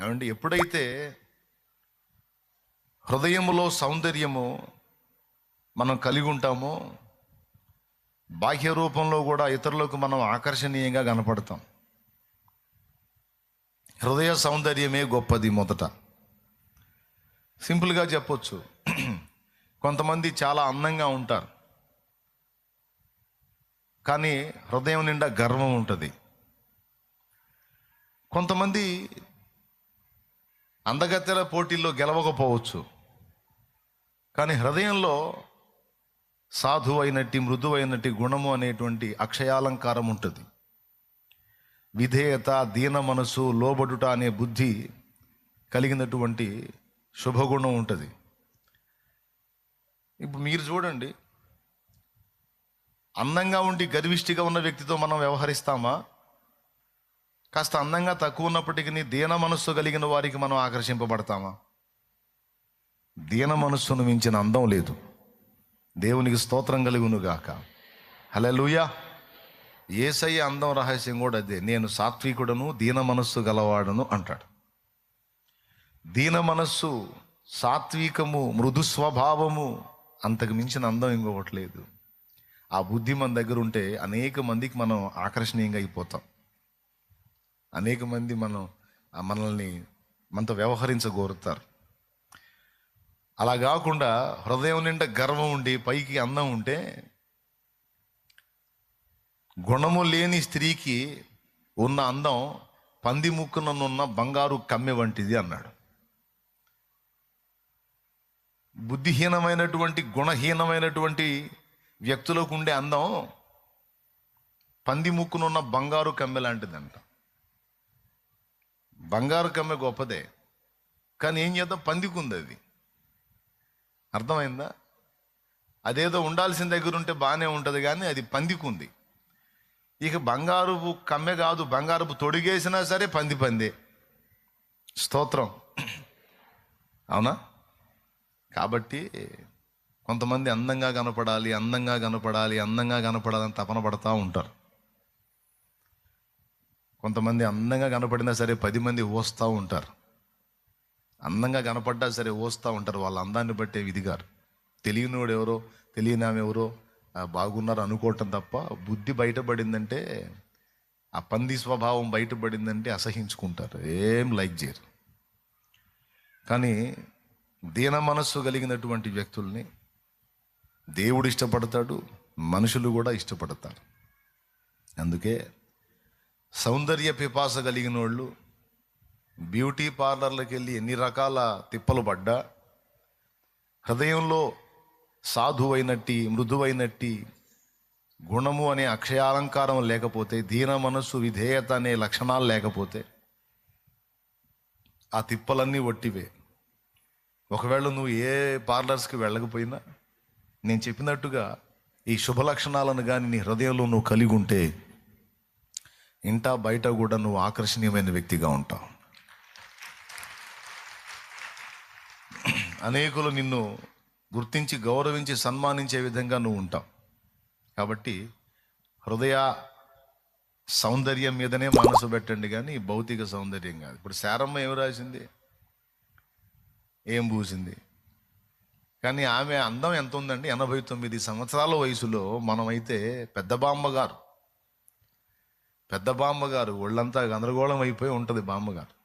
ఏమండి ఎప్పుడైతే హృదయములో సౌందర్యము మనం కలిగి ఉంటామో బాహ్య రూపంలో కూడా ఇతరులకు మనం ఆకర్షణీయంగా కనపడతాం. హృదయ సౌందర్యమే గొప్పది మొదట. సింపుల్గా చెప్పొచ్చు. కొంతమంది చాలా అందంగా ఉంటారు. కానీ హృదయం నిండా గర్వం ఉంటుంది. కొంతమంది అందగత్తెల పోటీల్లో గెలవకపోవచ్చు. కానీ హృదయంలో సాధు అయినట్టి మృదువైనట్టి గుణము అనేటువంటి అక్షయాలంకారం ఉంటుంది. విధేయత దీన మనసు లోబడుట అనే బుద్ధి కలిగినటువంటి శుభగుణం ఉంటుంది. ఇప్పుడు మీరు చూడండి. అందంగా ఉండి గర్విష్టిగా ఉన్న వ్యక్తితో మనం వ్యవహరిస్తామా? కాస్త అందంగా తక్కువ ఉన్నప్పటికీ దీన మనస్సు కలిగిన వారికి మనం ఆకర్షింపబడతామా? దీన మనస్సును మించిన అందం లేదు. దేవునికి స్తోత్రం కలుగును గాక. లూయా ఏసయ్య అందం రహస్యం కూడా అదే. నేను సాత్వికుడను దీన మనస్సు గలవాడను అంటాడు. దీన మనస్సు సాత్వికము మృదు స్వభావము అంతకు మించిన అందం ఇంకొకటి లేదు. ఆ బుద్ధి మన దగ్గర ఉంటే అనేక మందికి మనం ఆకర్షణీయంగా అయిపోతాం. అనేక మంది మనం మనల్ని మనతో వ్యవహరించగోరుతారు. అలా కాకుండా హృదయం నిండా గర్వం ఉండి పైకి అందం ఉంటే గుణము లేని స్త్రీకి ఉన్న అందం పంది ముక్కుననున్న బంగారు కమ్మె వంటిది అన్నాడు. బుద్ధిహీనమైనటువంటి గుణహీనమైనటువంటి వ్యక్తులకు ఉండే అందం పంది ముక్కునున్న బంగారు కమ్మె లాంటిదంట. బంగారు కమ్మె గొప్పదే. కానీ ఏం చేద్దాం? పందికుంది అది. అర్థమైందా? అదేదో ఉండాల్సిన దగ్గర ఉంటే బాగానే ఉంటుంది కానీ అది పందికుంది. ఇక బంగారుపు కమ్మె కాదు బంగారుపు తొడిగేసినా సరే పంది పందే. స్తోత్రం. అవునా? కాబట్టి కొంతమంది అందంగా కనపడాలి అందంగా కనపడాలి అందంగా కనపడాలని తపన పడతా ఉంటారు. కొంతమంది అందంగా కనపడినా సరే పది మంది ఓస్తూ ఉంటారు. అందంగా కనపడ్డా సరే ఓస్తూ ఉంటారు. వాళ్ళ అందాన్ని బట్టే విధిగారు తెలియనివాడు ఎవరో తెలియని ఆమె ఎవరో బాగున్నారు అనుకోవటం తప్ప బుద్ధి బయటపడిందంటే ఆ పంది స్వభావం బయటపడిందంటే అసహించుకుంటారు. ఏం లైక్ చేయరు. కానీ దీన మనస్సు కలిగినటువంటి వ్యక్తుల్ని దేవుడు ఇష్టపడతాడు మనుషులు కూడా ఇష్టపడతారు. అందుకే సౌందర్య పిపాస కలిగిన వాళ్ళు బ్యూటీ పార్లర్లకు వెళ్ళి ఎన్ని రకాల తిప్పలు పడ్డా? హృదయంలో సాధువైనట్టి మృదువైనట్టి గుణము అనే అక్షయాలంకారం లేకపోతే దీన మనస్సు విధేయత అనే లక్షణాలు లేకపోతే ఆ తిప్పలన్నీ ఒట్టివే. ఒకవేళ నువ్వు ఏ పార్లర్స్కి వెళ్ళకపోయినా నేను చెప్పినట్టుగా ఈ శుభ లక్షణాలను కానీ నీ హృదయంలో నువ్వు కలిగి ఉంటే ఇంత బయట కూడా నువ్వు ఆకర్షణీయమైన వ్యక్తిగా ఉంటావు. అనేకులు నిన్ను గుర్తించి గౌరవించి సన్మానించే విధంగా నువ్వు ఉంటావు. కాబట్టి హృదయ సౌందర్యం మీదనే మనసు పెట్టండి కానీ భౌతిక సౌందర్యం కాదు. ఇప్పుడు శారమ్మ ఏం రాసింది? ఏం పూసింది? కానీ ఆమె అందం ఎంత ఉందండి? ఎనభై తొమ్మిది సంవత్సరాల వయసులో మనమైతే పెద్ద బామ్మగారు. పెద్ద బామ్మగారు ఒళ్ళంతా గందరగోళం అయిపోయి ఉంటుంది బామ్మగారు.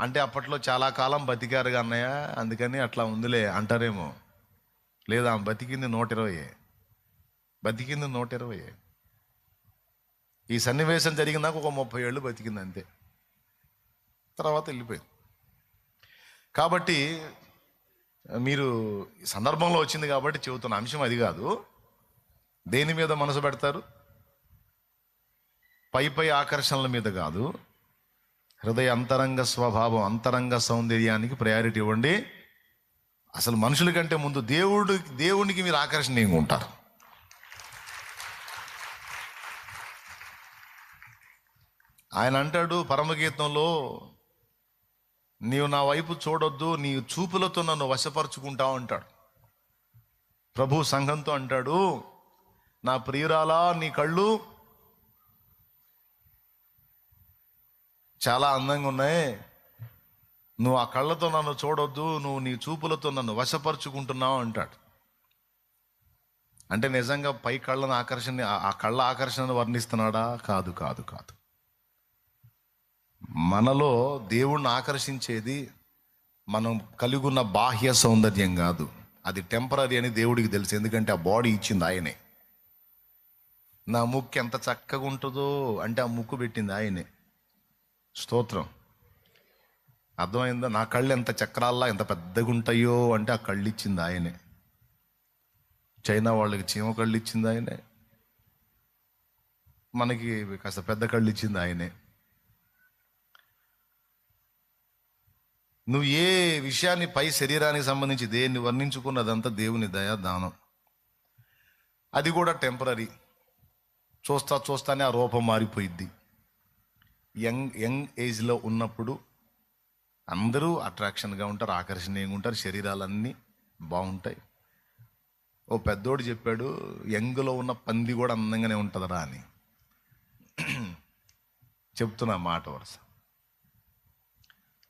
అంటే అప్పట్లో చాలా కాలం బతికారుగా అన్నయ్య అందుకని అట్లా ఉందిలే అంటారేమో. లేదా బతికింది నూట ఇరవై బతికింది నూట ఇరవై ఈ సన్నివేశం జరిగినాక ఒక ముప్పై ఏళ్ళు బతికింది అంతే. తర్వాత వెళ్ళిపోయింది. కాబట్టి మీరు ఈ సందర్భంలో వచ్చింది కాబట్టి చెబుతున్న అంశం అది కాదు. దేని మీద మనసు పెడతారు? పై పై ఆకర్షణల మీద కాదు. హృదయ అంతరంగ స్వభావం అంతరంగ సౌందర్యానికి ప్రయారిటీ ఇవ్వండి. అసలు మనుషుల కంటే ముందు దేవుడు దేవునికి మీరు ఆకర్షణీయంగా ఉంటారు. ఆయన అంటాడు పరమగీతంలో నీవు నా వైపు చూడొద్దు నీ చూపులతో నన్ను వశపరుచుకుంటావు అంటాడు. ప్రభు సంఘంతో అంటాడు నా ప్రియురాలా నీ కళ్ళు చాలా అందంగా ఉన్నాయి. నువ్వు ఆ కళ్ళతో నన్ను చూడొద్దు నువ్వు నీ చూపులతో నన్ను వశపరుచుకుంటున్నావు అంటాడు. అంటే నిజంగా పై కళ్ళను ఆకర్షణ ఆ- కళ్ళ ఆకర్షణను వర్ణిస్తున్నాడా? కాదు కాదు కాదు. మనలో దేవుణ్ణి ఆకర్షించేది మనం కలిగి ఉన్న బాహ్య సౌందర్యం కాదు. అది టెంపరీ అని దేవుడికి తెలుసు. ఎందుకంటే ఆ బాడీ ఇచ్చింది ఆయనే. నా ముక్కు ఎంత చక్కగా ఉంటుందో అంటే ఆ ముక్కు పెట్టింది ఆయనే. స్తోత్రం. అర్థమైందా? నా కళ్ళు ఎంత చక్రాల్లా ఎంత పెద్దగా ఉంటాయో అంటే ఆ కళ్ళు ఇచ్చింది ఆయనే. చైనా వాళ్ళకి చీమ కళ్ళు ఇచ్చింది ఆయనే. మనకి కాస్త పెద్ద కళ్ళు ఇచ్చింది ఆయనే. నువ్వు ఏ విషయాన్ని పై శరీరానికి సంబంధించి దేన్ని వర్ణించుకున్నదంతా దేవుని దయా దానం అది కూడా టెంపరీ చూస్తా చూస్తానే ఆ రూపం మారిపోయిద్ది. యంగ్ యంగ్ ఏజ్లో ఉన్నప్పుడు అందరూ అట్రాక్షన్గా ఉంటారు ఆకర్షణీయంగా ఉంటారు శరీరాలన్నీ బాగుంటాయి. ఓ పెద్దోడు చెప్పాడు యంగ్లో ఉన్న పంది కూడా అందంగానే ఉంటుందరా అని. చెప్తున్నా మాట వరుస.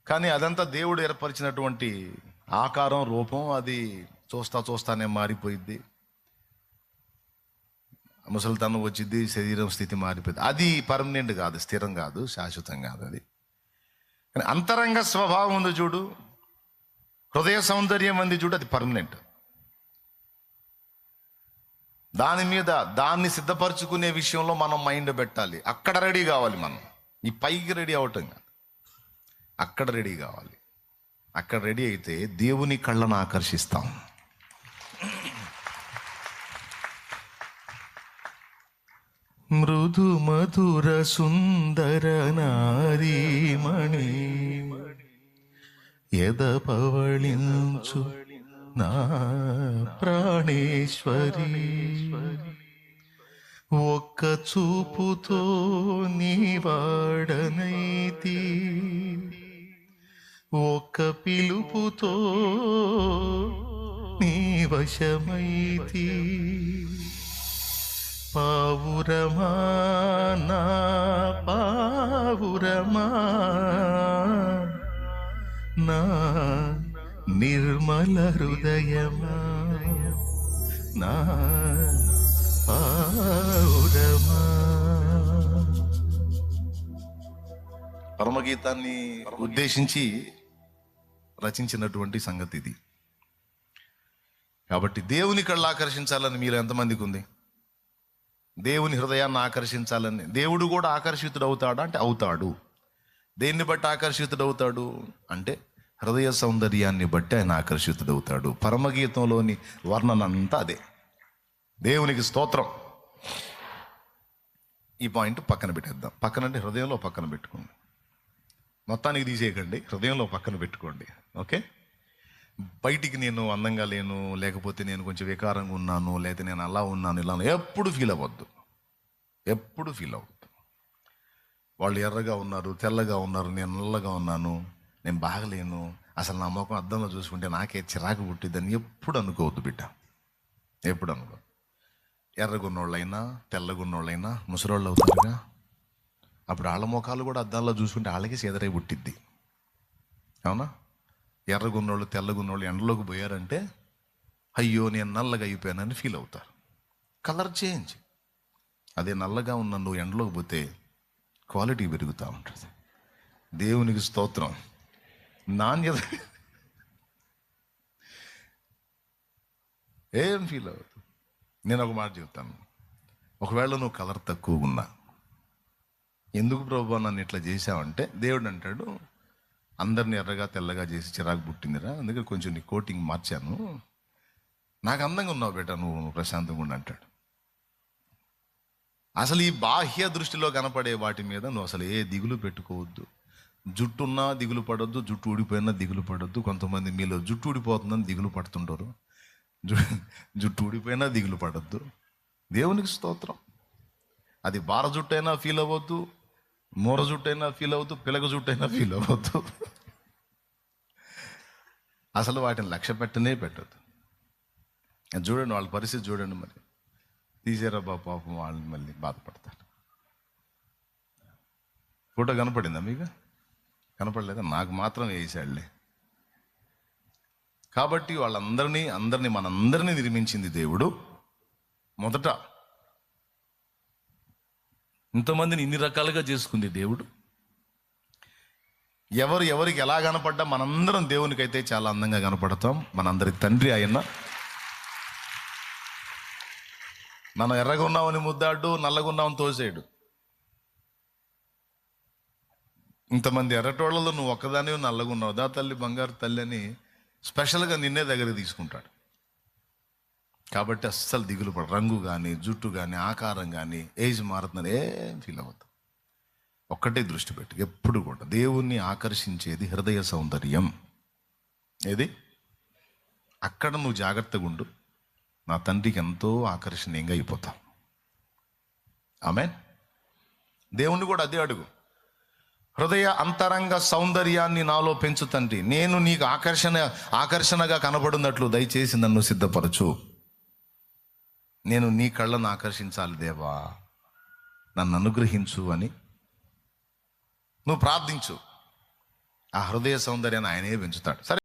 కానీ అదంతా దేవుడు ఏర్పరిచినటువంటి ఆకారం రూపం అది చూస్తా చూస్తానే మారిపోయిద్ది. ముసలితనం వచ్చింది శరీరం స్థితి మారిపోయింది. అది పర్మనెంట్ కాదు స్థిరం కాదు శాశ్వతం కాదు అది. కానీ అంతరంగ స్వభావం ఉంది చూడు. హృదయ సౌందర్యం ఉంది చూడు అది పర్మనెంట్ దాని మీద దాన్ని సిద్ధపరచుకునే విషయంలో మనం మైండ్ పెట్టాలి. అక్కడ రెడీ కావాలి మనం. ఈ పైకి రెడీ అవటం కాదు. అక్కడ రెడీ కావాలి. అక్కడ రెడీ అయితే దేవుని కళ్ళను ఆకర్షిస్తాం. మృదు మధుర సుందర నారీమణి ఎదపవళించు నా ప్రాణేశ్వరి ఒక్క చూపుతో నీవాడనైతి. ఒక్క పిలుపుతో నీ వశమైతి. పావురమా నా పావురమా? నా నిర్మల హృదయమా? నా పావురమా? పరమగీతాన్ని ఉద్దేశించి రచించినటువంటి సంగతి ఇది. కాబట్టి దేవుని కళ్ళు ఆకర్షించాలని మీరు ఎంతమందికి ఉంది? దేవుని హృదయాన్ని ఆకర్షించాలని. దేవుడు కూడా ఆకర్షితుడు అవుతాడా అంటే అవుతాడు. దేన్ని బట్టి ఆకర్షితుడు అవుతాడు అంటే హృదయ సౌందర్యాన్ని బట్టి ఆయన ఆకర్షితుడు అవుతాడు పరమగీతంలోని వర్ణన అంతా అదే. దేవునికి స్తోత్రం. ఈ పాయింట్ పక్కన పెట్టేద్దాం. పక్కన అంటే హృదయంలో పక్కన పెట్టుకోండి. మొత్తానికి తీసేయకండి. హృదయంలో పక్కన పెట్టుకోండి. ఓకే? బయటికి నేను అందంగా లేను లేకపోతే నేను కొంచెం వికారంగా ఉన్నాను లేకపోతే నేను అలా ఉన్నాను ఇలా ఎప్పుడు ఫీల్ అవ్వద్దు. ఎప్పుడు ఫీల్ అవ్వద్దు. వాళ్ళు ఎర్రగా ఉన్నారు తెల్లగా ఉన్నారు నేను నల్లగా ఉన్నాను నేను బాగలేను అసలు నా ముఖం అద్దంలో చూసుకుంటే నాకే చిరాకు పుట్టిద్దని ఎప్పుడు అనుకోవద్దు బిడ్డ. ఎప్పుడు అనుకో ఎర్రగున్నోళ్ళైనా తెల్లగున్నోళ్ళైనా ముసలోళ్ళు అవుతారుగా. అప్పుడు వాళ్ళ ముఖాలు కూడా అద్దాల్లో చూసుకుంటే వాళ్ళకి సీదరై పుట్టిద్ది. అవునా? ఎర్రగున్నోళ్ళు తెల్లగున్నోళ్ళు ఎండలోకి పోయారంటే అయ్యో నేను నల్లగా అయిపోయానని ఫీల్ అవుతారు. Colour change. అదే నల్లగా ఉన్న నువ్వు ఎండలోకి పోతే క్వాలిటీ పెరుగుతూ ఉంటుంది. దేవునికి స్తోత్రం. నాణ్యత. ఏం ఫీల్ అవ్వదు నేను ఒక మాట చెప్తాను. ఒకవేళ నువ్వు కలర్ తక్కువ ఉన్నా ఎందుకు ప్రభు నన్ను ఇట్లా చేసావంటే దేవుడు అంటాడు అందరిని ఎర్రగా తెల్లగా చేసి చిరాకు పుట్టిందిరా. అందుకే కొంచెం నీ కోటింగ్ మార్చాను. నాకు అందంగా ఉన్నావు బేట నువ్వు ప్రశాంతంగా ఉండి అంటాడు. అసలు ఈ బాహ్య దృష్టిలో కనపడే వాటి మీద నువ్వు అసలు ఏ దిగులు పెట్టుకోవద్దు. జుట్టు ఉన్నా దిగులు పడొద్దు జుట్టు ఊడిపోయినా దిగులు పడొద్దు. కొంతమంది మీలో జుట్టు ఊడిపోతుందని దిగులు పడుతుంటారు. జుట్టు ఊడిపోయినా దిగులు పడొద్దు. దేవునికి స్తోత్రం. అది బార జుట్టైనా ఫీల్ అవ్వద్దు. మూర జుట్టైనా ఫీల్ అవుతూ పిలక జుట్టైనా ఫీల్ అవ్వద్దు అసలు వాటిని లక్ష్య పెట్టనే పెట్టద్దు. చూడండి వాళ్ళ పరిస్థితి చూడండి మరి. తీసేరా బా పాపం వాళ్ళని మళ్ళీ బాధపడతారు. ఫోటో కనపడిందా మీకు? కనపడలేదా? నాకు మాత్రం వేసాడులే. కాబట్టి వాళ్ళందరినీ అందరినీ మనందరినీ నిర్మించింది దేవుడు. మొదట ఇంతమందిని ఇన్ని రకాలుగా చేసుకుంది దేవుడు. ఎవరు ఎవరికి ఎలా కనపడ్డా మనందరం దేవునికైతే చాలా అందంగా కనపడతాం. మనందరి తండ్రి ఆయన మనం ఎర్రగున్నామని ముద్దాడు నల్లగా తోసేయడు తోసేడు. ఇంతమంది ఎర్రటోళ్ళలో నువ్వు ఒక్కదానివి నల్లగా ఉన్నావు దా తల్లి బంగారు తల్లి అని స్పెషల్గా నిన్నే దగ్గర తీసుకుంటాడు. కాబట్టి అస్సలు దిగులు పడ రంగు కానీ జుట్టు కానీ ఆకారం కానీ ఏజ్ మారుతుందని ఏం ఫీల్ అవ్వద్దు. ఒక్కటే దృష్టి పెట్టు ఎప్పుడు కూడా. దేవుణ్ణి ఆకర్షించేది హృదయ సౌందర్యం. ఏది? అక్కడ నువ్వు జాగ్రత్తగా ఉండు. నా తండ్రికి ఎంతో ఆకర్షణీయంగా అయిపోతావు ఆమె దేవుణ్ణి కూడా అదే అడుగు. హృదయ అంతరంగ సౌందర్యాన్ని నాలో పెంచు తండ్రి. నేను నీకు ఆకర్షణ ఆకర్షణగా కనబడినట్లు దయచేసి నన్ను సిద్ధపరచు. నేను నీ కళ్ళను ఆకర్షించాలి దేవా. నన్ను అనుగ్రహించు అని. నువ్వు ప్రార్థించు. ఆ హృదయ సౌందర్యాన్ని ఆయనే పెంచుతాడు. సరే?